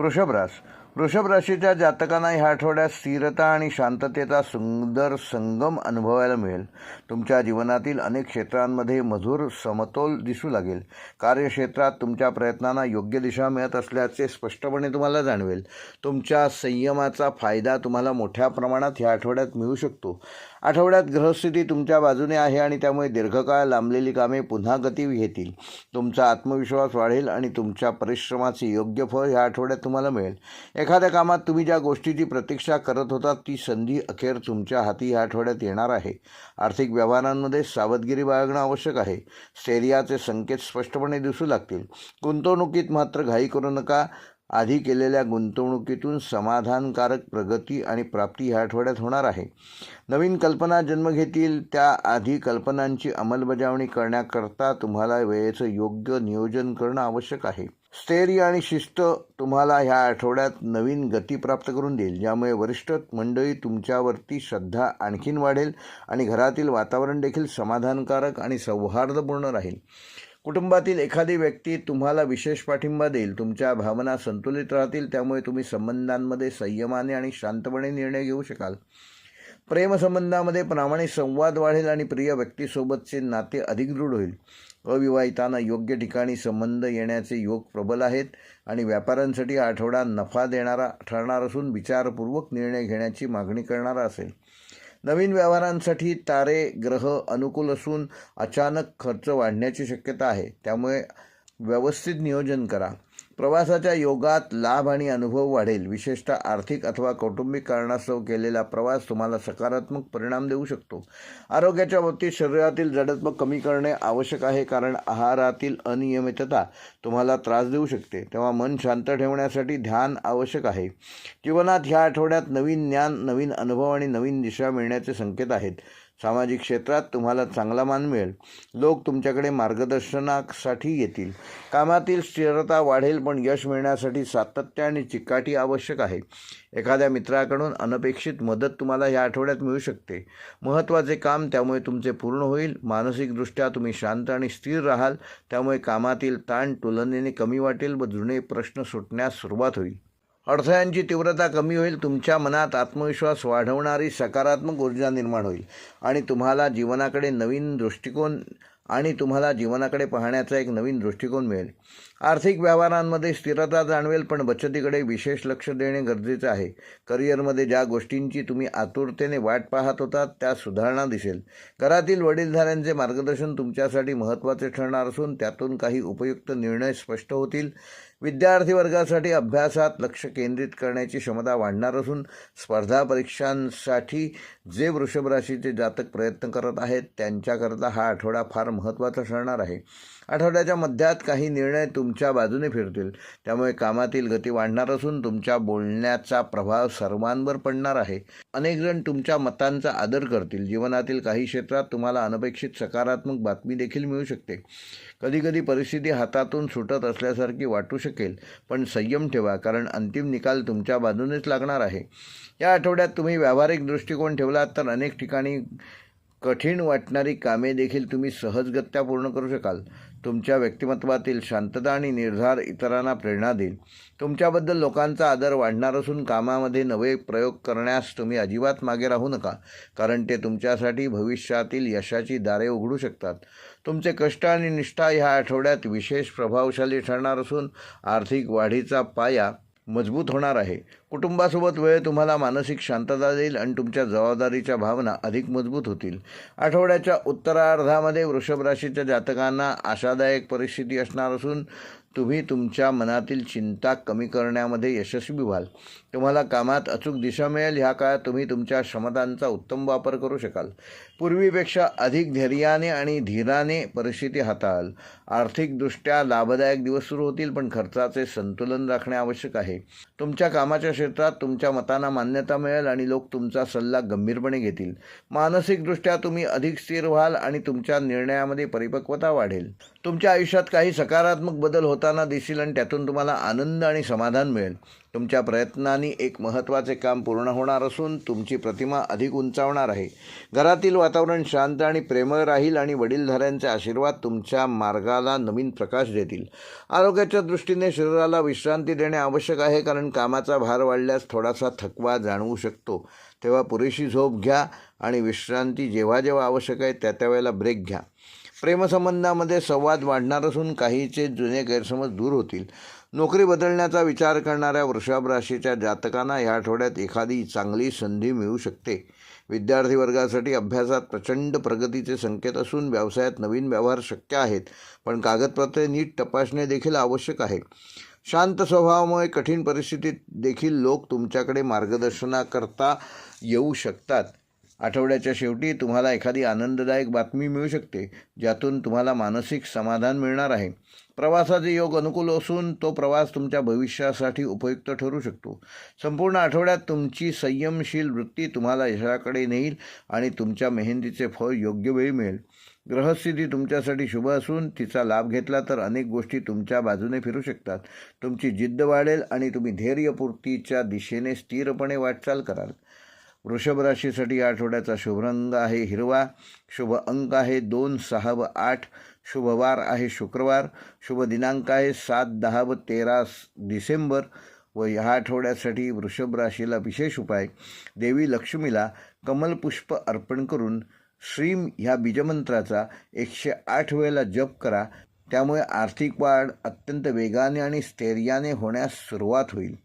वृषभ रास वृषभ राशीच्या जातकांना ह्या आठवड्यात स्थिरता आणि शांततेचा सुंदर संगम अनुभवायला मिळेल. तुमच्या जीवनातील अनेक क्षेत्रांमध्ये मधुर समतोल दिसू लागेल. कार्यक्षेत्रात तुमच्या प्रयत्नांना योग्य दिशा मिळत असल्याचे स्पष्टपणे तुम्हाला जाणवेल. तुमच्या संयमाचा फायदा तुम्हाला मोठ्या प्रमाणात ह्या आठवड्यात मिळू शकतो. आठवड्यात ग्रहस्थिती तुमच्या बाजूने आहे आणि त्यामुळे दीर्घकाळ लांबलेली कामे पुन्हा गती घेतील. तुमचा आत्मविश्वास वाढेल आणि तुमच्या परिश्रमाचे योग्य फळ ह्या आठवड्यात तुम्हाला मिळेल. एखाद्या कामात तुम्ही ज्या गोष्टीची प्रतीक्षा करत होता ती संधी अखेर तुमच्या हाती ह्या आठवड्यात येणार आहे. आर्थिक व्यवहारांमध्ये सावधगिरी बाळगणं आवश्यक आहे. स्थैर्याचे संकेत स्पष्टपणे दिसू लागतील. गुंतवणुकीत मात्र घाई करू नका. आधी केलेल्या गुंतवणुकीतून समाधानकारक प्रगती आणि प्राप्ती ह्या आठवड्यात होणार आहे. नवीन कल्पना जन्म घेतील. त्या आधी कल्पनांची अंमलबजावणी करण्याकरता तुम्हाला वेळेचं योग्य नियोजन करणं आवश्यक आहे. स्थैर्य आणि शिस्त तुम्हाला ह्या आठवड्यात नवीन गती प्राप्त करून देईल. ज्यामुळे वरिष्ठ मंडळी तुमच्यावरती श्रद्धा आणखीन वाढेल आणि घरातील वातावरण देखील समाधानकारक आणि सौहार्दपूर्ण राहील. कुटुंबातील एखादी व्यक्ती तुम्हाला विशेष पाठिंबा देईल तुमच्या भावना संतुलित राहतील त्यामुळे तुम्ही संबंधांमध्ये संयमाने आणि शांतपणे निर्णय घेऊ शकाल. प्रेमसंबंधामध्ये प्रामाणिक संवाद वाढेल आणि प्रिय व्यक्तीसोबतचे नाते अधिक दृढ होईल. अविवाहितांना योग्य ठिकाणी संबंध येण्याचे योग प्रबल आहेत आणि व्यापाऱ्यांसाठी आठवडा नफा देणारा ठरणार असून विचारपूर्वक निर्णय घेण्याची मागणी करणारा असेल. नवीन व्यवहारांसाठी तारे ग्रह अनुकूल असून अचानक खर्च वाढण्याची शक्यता आहे. त्यामुळे व्यवस्थित नियोजन करा. प्रवासाच्या योगात लाभ आणि अनुभव वाढेल. विशेषतः आर्थिक अथवा कौटुंबिक कारणास्तव केलेला प्रवास तुम्हाला सकारात्मक परिणाम देऊ शकतो. आरोग्याच्या बाबतीत शरीरातील जडत्व कमी करणे आवश्यक आहे कारण आहारातील अनियमितता तुम्हाला त्रास देऊ शकते. तेव्हा मन शांत ठेवण्यासाठी ध्यान आवश्यक आहे. जीवनात ह्या आठवड्यात नवीन ज्ञान नवीन अनुभव आणि नवीन दिशा मिळण्याचे संकेत आहेत. सामाजिक क्षेत्रात तुम्हाला चांगला मान मिळेल. लोक तुमच्याकडे मार्गदर्शनासाठी येतील. कामातील स्थिरता वाढेल पण यश मिळण्यासाठी सातत्य आणि चिकाटी आवश्यक आहे. एखाद्या मित्राकडून अनपेक्षित मदत तुम्हाला या आठवड्यात मिळू शकते. महत्त्वाचे काम त्यामुळे तुमचे पूर्ण होईल. मानसिकदृष्ट्या तुम्ही शांत आणि स्थिर राहाल. त्यामुळे कामातील ताण तुलनेने कमी वाटेल व जुने प्रश्न सुटण्यास सुरुवात होईल. अडथळ्यांची तीव्रता कमी होईल तुमच्या मनात आत्मविश्वास वाढवणारी सकारात्मक ऊर्जा निर्माण होईल. आणि तुम्हाला जीवनाकडे नवीन दृष्टिकोन आणि तुम्हाला जीवनाकडे पाहण्याचा एक नवीन दृष्टिकोन मिळेल. आर्थिक व्यवहारांमध्ये स्थिरता जाणवेल पण बचतीकडे विशेष लक्ष देणे गरजेचे आहे. करिअरमध्ये ज्या गोष्टींची तुम्ही आतुरतेने वाट पाहत होता त्या सुधारणा दिसेल. घरातील वडीलधाऱ्यांचे मार्गदर्शन तुमच्यासाठी महत्त्वाचे ठरणार असून त्यातून काही उपयुक्त निर्णय स्पष्ट होतील. विद्यार्थी वर्गासाठी अभ्यासात लक्ष केंद्रित करण्याची क्षमता वाढणार असून स्पर्धा परीक्षांसाठी जे वृषभ राशीचे जातक प्रयत्न करत आहेत त्यांच्याकरता हा आठवडा फार महत्त्वाचा ठरणार आहे. आठवड्याच्या मध्यात काही निर्णय तुमच्या बाजूने फिरतील. त्यामुळे कामातील गती वाढणार असून तुमच्या बोलण्याचा प्रभाव सर्वांवर पडणार आहे. अनेकजण तुमच्या मतांचा आदर करतील. जीवनातील काही क्षेत्रात तुम्हाला अनपेक्षित सकारात्मक बातमी देखील मिळू शकते. कधीकधी परिस्थिती हातातून सुटत असल्यासारखी वाटू शकेल. पण संयम ठेवा कारण अंतिम निकाल तुमच्या बाजूनेच लागणार आहे. या आठवड्यात तुम्ही व्यावहारिक दृष्टिकोन ठेवलात तर अनेक ठिकाणी कठीण वाटणारी कामे देखील तुम्ही सहजगत्या पूर्ण करू शकाल. तुमच्या व्यक्तिमत्वातील शांतता आणि निर्धार इतरांना प्रेरणा देईल. तुमच्याबद्दल लोकांचा आदर वाढणार असून कामामध्ये नवे प्रयोग करण्यास तुम्ही अजिबात मागे राहू नका कारण ते तुमच्यासाठी भविष्यातील यशाची दारे उघडू शकतात. तुमचे कष्ट आणि निष्ठा ह्या आठवड्यात विशेष प्रभावशाली ठरणार असून आर्थिक वाढीचा पाया मजबूत होणार आहे. कुटुंबासोबत वेळ तुम्हाला मानसिक शांतता देईल आणि तुमच्या जबाबदारीच्या भावना अधिक मजबूत होतील. आठवड्याच्या उत्तरार्धामध्ये वृषभ राशीच्या जातकांना आशादायक परिस्थिती असणार असून तुम्ही तुमच्या मनातील चिंता कमी करण्यामध्ये यशस्वी व्हाल. तुम्हाला कामात अचूक दिशा मिळेल. ह्या काळात तुम्ही तुमच्या क्षमतांचा उत्तम वापर करू शकाल. पूर्वीपेक्षा अधिक धैर्याने आणि धीराने परिस्थिती हाताळाल. आर्थिकदृष्ट्या लाभदायक दिवस सुरू होतील पण खर्चाचे संतुलन राखणे आवश्यक आहे. तुमच्या कामाच्या क्षेत्रात तुमच्या मतांना मान्यता मिळेल आणि लोक तुमचा सल्ला गंभीरपणे घेतील. मानसिकदृष्ट्या तुम्ही अधिक स्थिर व्हाल आणि तुमच्या निर्णयामध्ये परिपक्वता वाढेल. तुमच्या आयुष्यात काही सकारात्मक बदल होताना दिसेल आणि त्यातून तुम्हाला आनंद आणि समाधान मिळेल. तुमच्या प्रयत्नांनी एक महत्त्वाचे काम पूर्ण होणार असून तुमची प्रतिमा अधिक उंचावणार आहे. घरातील वातावरण शांत आणि प्रेमळ राहील आणि वडीलधाऱ्यांचे आशीर्वाद तुमच्या मार्गाला नवीन प्रकाश देतील. आरोग्याच्या दृष्टीने शरीराला विश्रांती देणे आवश्यक आहे कारण कामाचा भार वाढल्यास थोडासा थकवा जाणवू शकतो. तेव्हा पुरेशी झोप घ्या आणि विश्रांती जेव्हा जेव्हा आवश्यक आहे त्या त्यावेळेला ब्रेक घ्या. प्रेमसंबंधामध्ये संवाद वाढणार असून काहीचे जुने गैरसमज दूर होतील. नोकरी बदलण्याचा विचार करणाऱ्या वृषभ राशीच्या जातकांना या आठवड्यात एखादी चांगली संधी मिळू शकते. विद्यार्थी वर्गासाठी अभ्यासात प्रचंड प्रगतीचे संकेत असून व्यवसायात नवीन व्यवहार शक्य आहेत पण कागदपत्रे नीट तपासणे देखील आवश्यक आहे. शांत स्वभावामुळे कठीण परिस्थितीत देखील लोक तुमच्याकडे मार्गदर्शनाकरता येऊ शकतात. आठवड्याच्या शेवटी तुम्हाला एखादी आनंददायक बातमी मिळू शकते ज्यातून तुम्हाला मानसिक समाधान मिळणार आहे. प्रवासाचे योग अनुकूल असून तो प्रवास तुमच्या भविष्यासाठी उपयुक्त ठरू शकतो. संपूर्ण आठवड्यात तुमची संयमशील वृत्ती तुम्हाला यशाकडे नेईल आणि तुमच्या मेहंदीचे फळ योग्य वेळी मिळेल. ग्रहस्थिती तुमच्यासाठी शुभ असून तिचा लाभ घेतला तर अनेक गोष्टी तुमच्या बाजूने फिरू शकतात. तुमची जिद्द वाढेल आणि तुम्ही धैर्यपूर्तीच्या दिशेने स्थिरपणे वाटचाल कराल. वृषभ राशीसाठी या आठवड्याचा शुभ रंग आहे हिरवा. शुभ अंक आहे दोन सहा व आठ. शुभ वार आहे शुक्रवार. शुभ दिनांक आहे सात दहा व तेरा डिसेंबर. व ह्या आठवड्यासाठी वृषभ राशीला विशेष उपाय. देवी लक्ष्मीला कमलपुष्प अर्पण करून श्रीम ह्या बीजमंत्राचा एकशे आठ वेळेला जप करा. त्यामुळे आर्थिक वाढ अत्यंत वेगाने आणि स्थैर्याने होण्यास सुरुवात होईल.